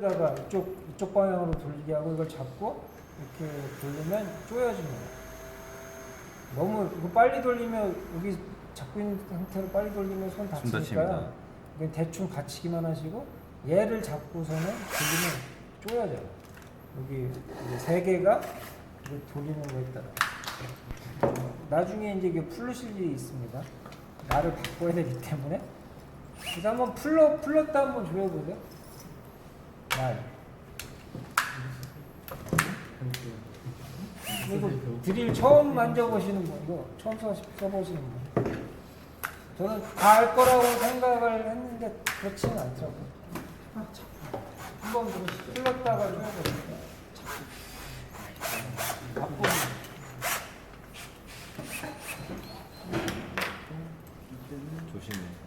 다가 이쪽 이쪽 방향으로 돌리게 하고 이걸 잡고 이렇게 돌리면 거예요. 너무 이거 빨리 돌리면 여기 잡고 있는 상태로 빨리 돌리면 손 다치니까 다칩니다. 이건 대충 받치기만 하시고 얘를 잡고서는 돌리면 조여져요. 여기 이제 세 개가 이제 돌리는 거에 따라 어, 나중에 이제 이게 풀르실 일이 있습니다. 날을 바꿔야 되기 때문에 그래서 한번 풀러 풀렀다 한번 조여보세요. 드릴 처음 만져보시는 분, 이거 처음 써, 써보시는 분. 저는 다 알 거라고 생각을 했는데 그렇지는 않더라고요. 한번 풀렀다가 조여보세요. 바쁘 조심해.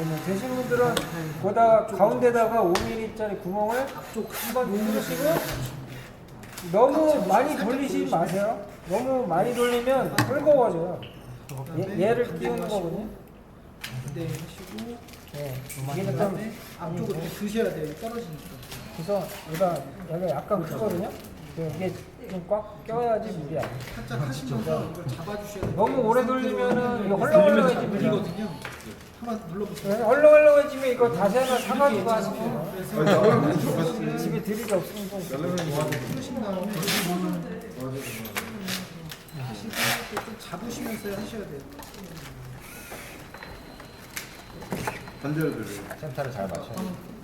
네네, 되신 분들은 거다 가운데다가 5mm짜리 구멍을 한번 누르시고 너무 많이 돌리지 마세요. 너무 많이 돌리면 헐거워져요. 얘, 얘를 띄우는 거거든요. 네, 하시고 네. 이게 좀 앞쪽으로 이렇게 드셔야 돼요. 떨어지니까. 그래서 얘가 얘가 약간 크거든요. 그래서 이게 좀꽉 껴야지 물이 안 돼. 살짝 하시면서 이걸 잡아주셔야 돼요. 너무 오래 돌리면은 이거 헐렁헐렁해집니다. 물리거든요. 한번 눌러보세요. 네, 헐렁헐렁해지면 이거 다시 하나 사가지고 하시면 그래서 집에 드릴이 없으면 좀 풀으신 다음에 하실 때좀 잡으시면서 하셔야 돼요. 반대로 들어요. 센터를 잘 맞춰.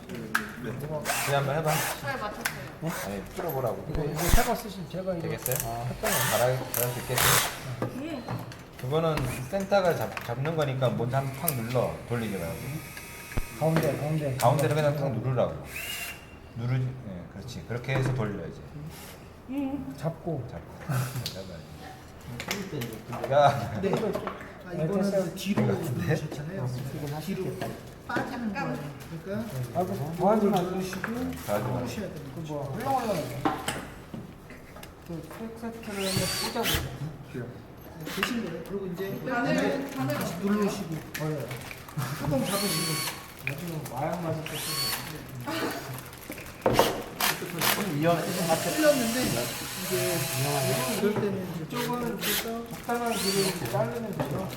네. 그냥 한번 해봐. 잘 맞췄어요. 아니 뚫어보라고. 이거 이거 새거 쓰시면 제가 이거 되겠어요? 거. 잘할 잘할 수 있겠어요? 예. 그거는 센터가 잡, 잡는 거니까 먼저 한번 팍 눌러 돌리지 말고 가운데 가운데 가운데를 그냥 탁 누르라고. 누르지. 네, 그렇지. 그렇게 해서 돌려야지. 잡고 잡고. 내가 네. 이거 아, 네, 이거는 됐어요. 뒤로 누르셨잖아요. 뒤로 빠지는 거예요. 그러니까 아이고 뭐하지 마. 누르시고 가지고. 푸셔야 됩니다. 그 뭐야 헐렁헐렁해. 그 세트를 한번 꽂아보세요. 네, 되신 거예요. 그리고 이제 바늘, 바늘 다시 누르시고. 조금 잡으시고 요즘 마약 맞을 때. 틀렸는데 이게 이럴 때는 이제 이쪽은 적당한 길을 자르면 되죠.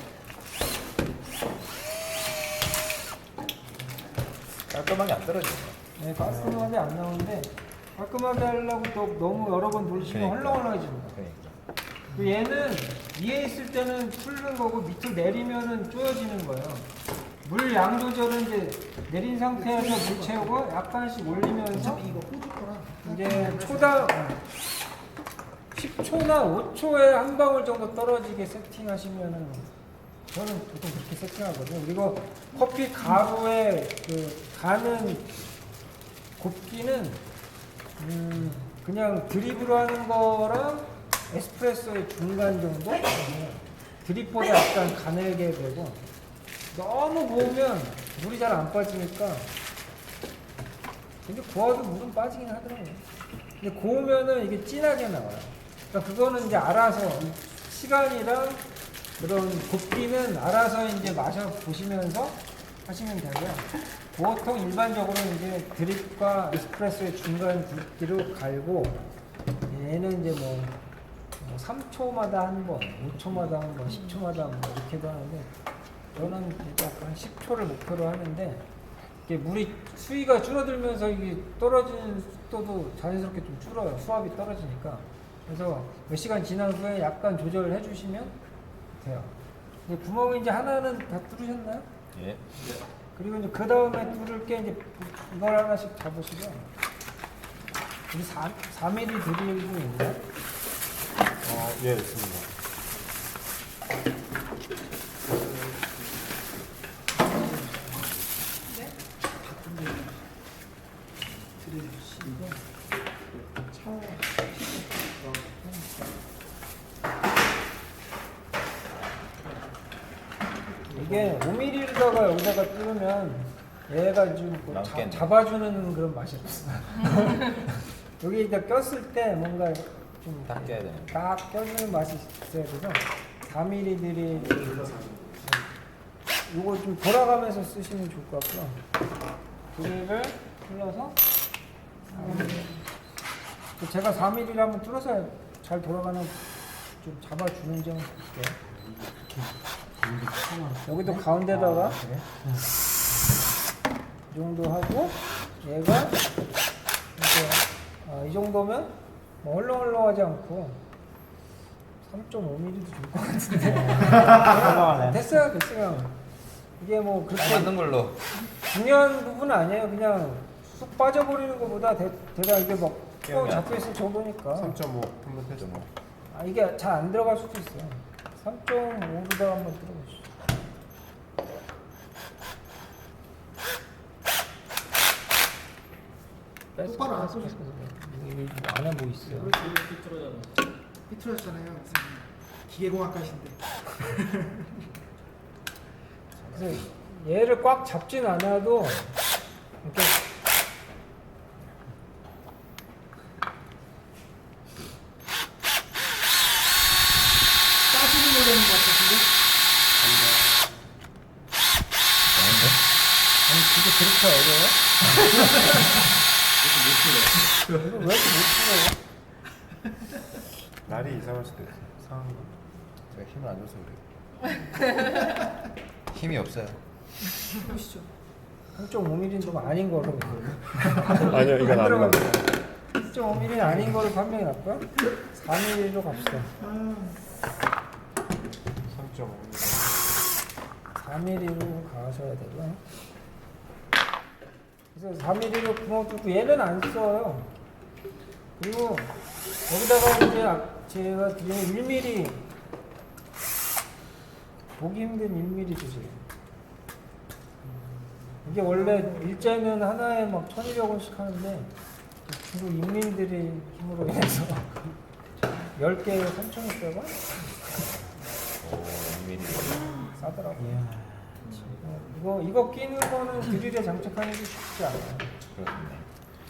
깔끔하게 안 떨어져. 네, 깔끔하게 안 나오는데 깔끔하게 하려고 또 너무 여러 번 돌리시면 그러니까. 헐렁헐렁해집니다. 그러니까. 그 얘는 위에 있을 때는 풀는 거고 밑으로 내리면은 쪼여지는 거예요. 물 양 조절은 이제 내린 상태에서 물 채우고 약간씩 올리면서 이제 초당 10초나 5초에 한 방울 정도 떨어지게 세팅하시면은 저는 보통 그렇게 세팅하거든요. 그리고 커피 가루의 그 가는 곱기는 음 그냥 드립으로 하는 거랑 에스프레소의 중간 정도 드립보다 약간 가늘게 되고 너무 고우면 물이 잘 안 빠지니까 근데 고와도 물은 빠지긴 하더라고요. 근데 고우면은 이게 진하게 나와요. 그러니까 그거는 이제 알아서 시간이랑 그런 곱기는 알아서 이제 마셔 보시면서 하시면 되고요. 보통 일반적으로 이제 드립과 에스프레소의 중간 굵기로 갈고 얘는 이제 뭐, 뭐 3초마다 한 번, 5초마다 한 번, 10초마다 한 번 이렇게도 하는데 저는 이제 약간 10초를 목표로 하는데 이게 물이 수위가 줄어들면서 이게 떨어지는 속도도 자연스럽게 좀 줄어요. 수압이 떨어지니까. 그래서 몇 시간 지난 후에 약간 조절을 해주시면 돼요. 이제 구멍이 이제 하나는 다 뚫으셨나요? 예. 그리고 이제 그 다음에 뚫을 게 이제 이걸 하나씩 잡으시고 우리 4, 4mm 드릴도 있나요? 어, 예, 있습니다. 드려주시고 차 이게 5mm로다가 여기다가 뚫으면 얘가 지금 뭐 자, 남겠네. 잡아주는 그런 맛이 없어. 여기 이제 꼈을 때 뭔가 좀 딱 껴야 되는 딱 껴주는 맛이 있어야 돼서 4mm들이 이거 좀 돌아가면서 쓰시면 좋을 것 같고요. 드릴을 풀러서 4mm. 제가 4mm를 한번 뚫어서 잘 돌아가는 좀 잡아주는 점을 볼게요. 여기도 가운데다가 이 정도 하고 얘가 이제 어, 이 정도면 뭐 헐렁헐렁하지 않고 3.5mm도 좋을 것 같은데. 됐어요 됐어요. 이게 뭐딱 그렇게 맞는 걸로. 중요한 부분은 아니에요. 그냥 쑥 빠져버리는 것보다 대, 대가 이게 막쭉 깨우면 잡혀 있을 정도니까. 3.5 한번 해줘. 아, 이게 잘 안 들어갈 수도 있어요 3.5로다가 한번 들어보시죠 똑바로 안 뺐어. 이게 안에 뭐 있어요 삐뚤어졌잖아요. 기계공학과신데. 그래서 얘를 꽉 잡진 않아도 이렇게 따지는 거 되는 것 같은데? 아니 그게 그렇게 어려워? 이거 왜 이렇게 못 풀어요? 날이 이상할 수도 있어. 상한 거. 제가 힘을 안 줘서 그래 힘이 없어요 보시죠. 3.5mm는 좀 아닌 거로 아니요, 이건 안 나. 3.5mm는 아닌 거를 판명해 놨고요 4mm로 갑시다 3.5. 4mm로 가셔야 되고요 그래서 4mm로 구멍 뚫고 얘는 안 써요 그리고 여기다가 이제 아- 제가 드리는 1mm 보기 힘든 1mm 주세요 이게 원래 일제는 하나에 막 1200원씩 하는데 중국 인민들의 힘으로 인해서 10개에 3,600원? 오 2mm 싸더라고요. 어, 이거, 이거 끼는 거는 드릴에 장착하는 게 쉽지 않아요. 그렇네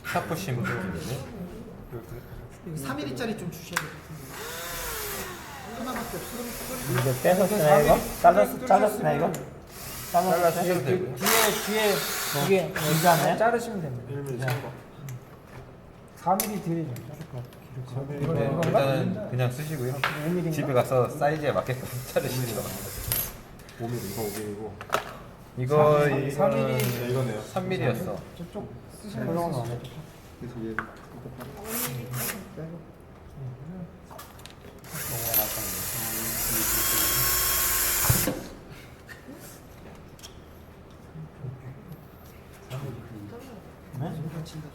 샤프심 느낌이지 여기 3mm짜리 좀 주셔야 될것 같은데. 하나밖에 없어. 이거 떼서 쓰나 이거? 잘랐, 잘랐으나 이거? 잘라 잘랐어? 쓰셔도 뒤에, 뒤에 이게 긴장해? 자르시면 됩니다 1mm 큰 거. 4mm 드리죠 네, 이건가? 일단은 그냥 쓰시고요 5mm인가? 집에 가서 사이즈에 맞게끔 자르시죠 5mm 이거 5mm고. 이거 삼- 이거는 삼- 네, 이거네요. 3mm였어 저쪽 그런 거 되죠. 그래서 얘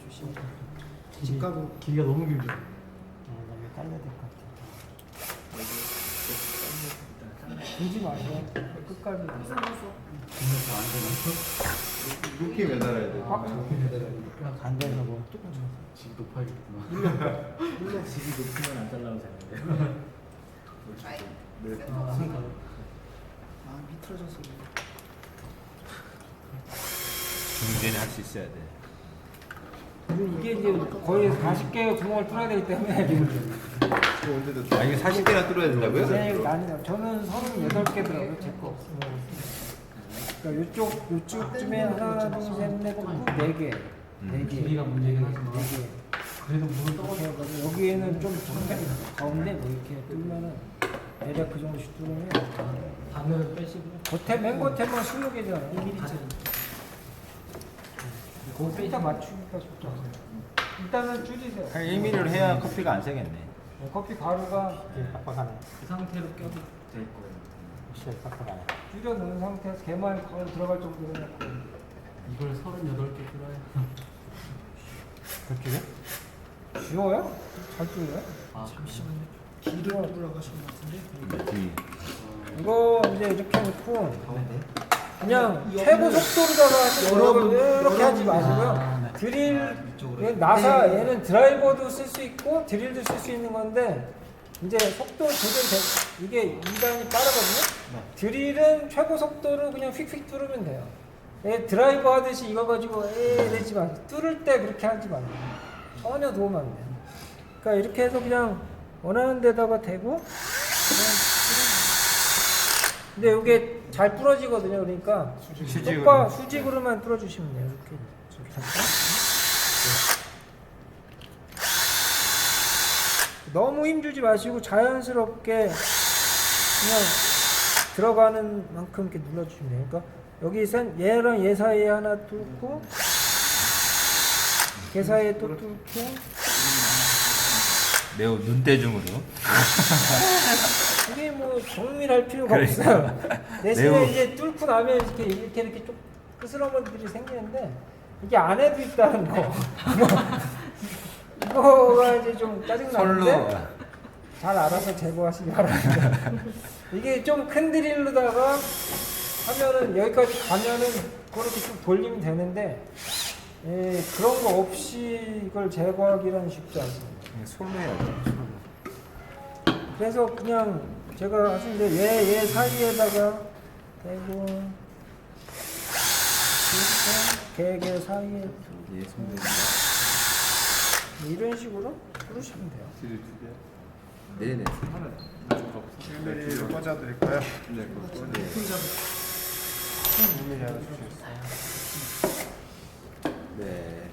조심. 집가도 길이가 너무 길죠? 네, 너무 잘라야 될 것 같아 들지 마세요 끝까지 이렇게 매달아야 돼. 그냥 간대서 뭐아 미끄러져서. 중재는 할 수 있어야 돼 이게 이제 거의 40개 구멍을 뚫어야 되기 때문에 아 이게 40개나 뚫어야 된다고요? 네, 아니요. 저는 38개더라고요. 제거 그러니까 요쪽 요쪽쯤에 하나, 둘, 셋, 넷, 다섯, 네 개. 네 개. 길이가 문제긴 하지만 네 개. 그래도 물을 떠서 여기에는 좀 정면 가운데 뭐 이렇게 뚫면은 대략 그 정도씩 뚫으면 반을 빼시고 겉에 맨 겉에만 20개잖아요. 1mm짜리. 그거 일단 맞추기가 쉽지 않아요. 일단은 줄이세요. 한 1mm로 해야 커피가 안 새겠네 네, 커피 가루가 빡빡하네 그 상태로 껴도 될 거예요. 확실히 빡빡하네 줄여 놓은 상태에서 개만 가루 들어갈 정도로 해놓고 이걸 38개 끓여야 그렇게 돼? 쉬워요? 잘 줄여요? 아, 잠시만요. 길을 돌아가시는 것 같은데. 뒤 이거 이제 이렇게 놓고 네. 그냥 최고 속도로다가 여러분, 이렇게 이렇게 하지. 마시고요. 아, 네. 드릴 얘 나사 얘는 드라이버도 쓸 수 있고 드릴도 쓸 수 있는 건데 이제 속도 조절돼 이게 2단이 빠르거든요. 드릴은 최고 속도로 그냥 휙휙 뚫으면 돼요. 얘 드라이버 하듯이 이거 가지고 에 이러지 마세요. 뚫을 때 그렇게 하지 마세요. 전혀 도움 안 돼요. 그러니까 이렇게 해서 그냥 원하는 데다가 대고 근데 이게 잘 부러지거든요. 그러니까 수직으로. 똑바 수직으로만 뚫어주시면 돼요. 이렇게. 이렇게 잠깐. 너무 힘주지 마시고 자연스럽게 그냥 들어가는 만큼 이렇게 눌러주시면 돼요. 그러니까 여기 센 얘랑 얘 사이에 하나 뚫고 걔 사이에 또 뚫고 매우 눈대중으로. 이게 뭐 정밀할 필요가 그러니까. 없어요. 대신에 매우- 이제 뚫고 나면 이렇게 이렇게 이렇게 좀 끄스러머들이 생기는데 이게 안에도 있다는 거. 이거가 이제 좀 짜증 솔로. 나는데 잘 알아서 제거하시기 바랍니다. 이게 좀 큰 드릴로다가 하면은 여기까지 가면은 그렇게 좀 돌리면 되는데 예, 그런 거 없이 이걸 제거하기는 쉽지 않습니다. 솔로 해야 돼. 그래서 그냥 제가 하시는데 얘, 얘 사이에다가 대고 걔, 걔 사이에 예, 손대. 이런 식으로 부르시면 돼요. 지두 개. 네네. 네. 네, 네. 하나. 멜리 이거 드릴까요? 네. 꽂아. 네.